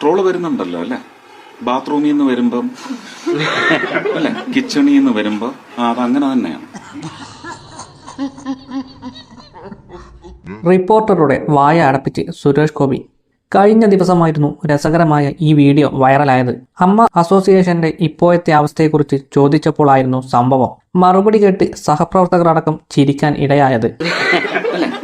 Troll വരുന്നുണ്ടല്ലോ അല്ലേ? ബാത്റൂമിൽ നിന്ന് വരുമ്പം അല്ലെ? കിച്ചണിൽ നിന്ന് വരുമ്പോ ആ അതങ്ങനെ തന്നെയാണ്. റിപ്പോർട്ടറുടെ വായ അടപ്പിച്ച് സുരേഷ് ഗോപി കഴിഞ്ഞ ദിവസമായിരുന്നു രസകരമായ ഈ വീഡിയോ വൈറലായത്. അമ്മ അസോസിയേഷന്റെ ഇപ്പോഴത്തെ അവസ്ഥയെക്കുറിച്ച് ചോദിച്ചപ്പോഴായിരുന്നു സംഭവം. മറുപടി കേട്ട് സഹപ്രവർത്തകർ അടക്കം ചിരിക്കാൻ ഇടയായത്.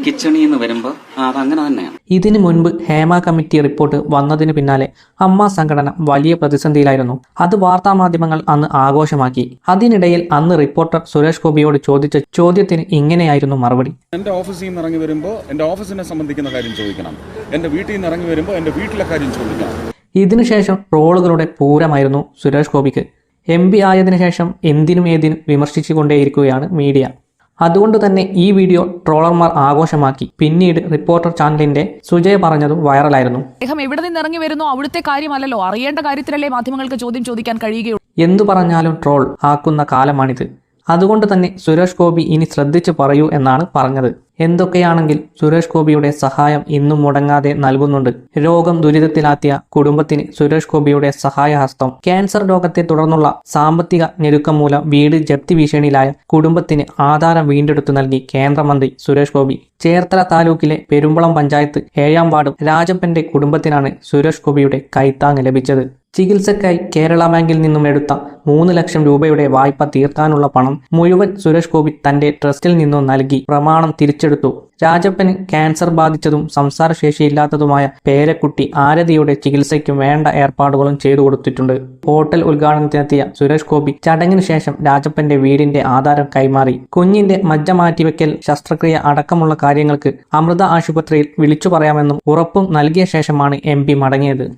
കിച്ചണിൽ എന്ന് വരുമ്പോൾ ആ അതങ്ങനെ തന്നെയാണ്. ഇതിനു മുൻപ് ഹേമ കമ്മിറ്റി റിപ്പോർട്ട് വന്നതിന് പിന്നാലെ അമ്മ സംഘടന വലിയ പ്രതിസന്ധിയിലായിരുന്നു. അത് വാർത്താ മാധ്യമങ്ങൾ അന്ന് ആഘോഷമാക്കി. അതിനിടയിൽ അന്ന് റിപ്പോർട്ടർ സുരേഷ് ഗോപിയോട് ചോദിച്ച ചോദ്യത്തിന് ഇങ്ങനെയായിരുന്നു മറുപടി. എന്റെ ഓഫീസിൽ നിന്ന് ഇറങ്ങി വരുമ്പോൾ എന്റെ ഓഫീസിനെ സംബന്ധിക്കുന്ന കാര്യം ചോദിക്കണം. എന്റെ വീട്ടിൽ നിന്ന് ഇറങ്ങി വരുമ്പോൾ എന്റെ വീട്ടിലെ കാര്യം ചോദിക്കണം. ഇതിനുശേഷം ട്രോളുകളുടെ പൂരമായിരുന്നു സുരേഷ് ഗോപിക്ക്. എം പി ആയതിനു ശേഷം എന്തിനും ഏതിനും വിമർശിച്ചുകൊണ്ടേയിരിക്കുകയാണ് മീഡിയ. അതുകൊണ്ട് തന്നെ ഈ വീഡിയോ ട്രോളർമാർ ആഘോഷമാക്കി. പിന്നീട് റിപ്പോർട്ടർ ചാനലിന്റെ സുജയ പറഞ്ഞതും വൈറലായിരുന്നു. അദ്ദേഹം എവിടെ നിന്ന് ഇറങ്ങി വരുന്നു? അവിടുത്തെ കാര്യമല്ലല്ലോ. അറിയേണ്ട കാര്യത്തിലല്ലേ മാധ്യമങ്ങൾക്ക് ചോദ്യം ചോദിക്കാൻ കഴിയുകയുള്ളൂ. എന്തു പറഞ്ഞാലും ട്രോൾ ആക്കുന്ന കാലമാണിത്. അതുകൊണ്ട് തന്നെ സുരേഷ് ഗോപി ഇനി ശ്രദ്ധിച്ചു പറയൂ എന്നാണ് പറഞ്ഞത്. എന്തൊക്കെയാണെങ്കിൽ സുരേഷ് ഗോപിയുടെ സഹായം ഇന്നും മുടങ്ങാതെ നൽകുന്നുണ്ട്. രോഗം ദുരിതത്തിലാത്തിയ കുടുംബത്തിന് സുരേഷ് ഗോപിയുടെ സഹായഹസ്തം. ക്യാൻസർ രോഗത്തെ തുടർന്നുള്ള സാമ്പത്തിക ഞെരുക്കം മൂലം വീട് ജപ്തി ഭീഷണിയിലായ കുടുംബത്തിന് ആധാരം വീണ്ടെടുത്തു നൽകി കേന്ദ്രമന്ത്രി സുരേഷ് ഗോപി. ചേർത്തല താലൂക്കിലെ പെരുമ്പളം പഞ്ചായത്ത് ഏഴാം വാർഡും രാജപ്പന്റെ കുടുംബത്തിനാണ് സുരേഷ് ഗോപിയുടെ കൈത്താങ് ലഭിച്ചത്. ചികിത്സയ്ക്കായി കേരള ബാങ്കിൽ നിന്നും എടുത്ത മൂന്ന് ലക്ഷം രൂപയുടെ വായ്പ തീർക്കാനുള്ള പണം മുഴുവൻ സുരേഷ് ഗോപി തന്റെ ട്രസ്റ്റിൽ നിന്നും നൽകി പ്രമാണം തിരിച്ചെടുത്തു. രാജപ്പന് ക്യാൻസർ ബാധിച്ചതും സംസാരശേഷിയില്ലാത്തതുമായ പേരക്കുട്ടി ആരതിയുടെ ചികിത്സയ്ക്കും വേണ്ട ഏർപ്പാടുകളും ചെയ്തു കൊടുത്തിട്ടുണ്ട്. ഹോട്ടൽ ഉദ്ഘാടനത്തിനെത്തിയ സുരേഷ് ഗോപി ചടങ്ങിനു ശേഷം രാജപ്പന്റെ വീടിന്റെ ആധാരം കൈമാറി. കുഞ്ഞിന്റെ മജ്ജ മാറ്റിവെക്കൽ ശസ്ത്രക്രിയ അടക്കമുള്ള കാര്യങ്ങൾക്ക് അമൃത ആശുപത്രിയിൽ വിളിച്ചു പറയാമെന്നും ഉറപ്പും നൽകിയ ശേഷമാണ് എം മടങ്ങിയത്.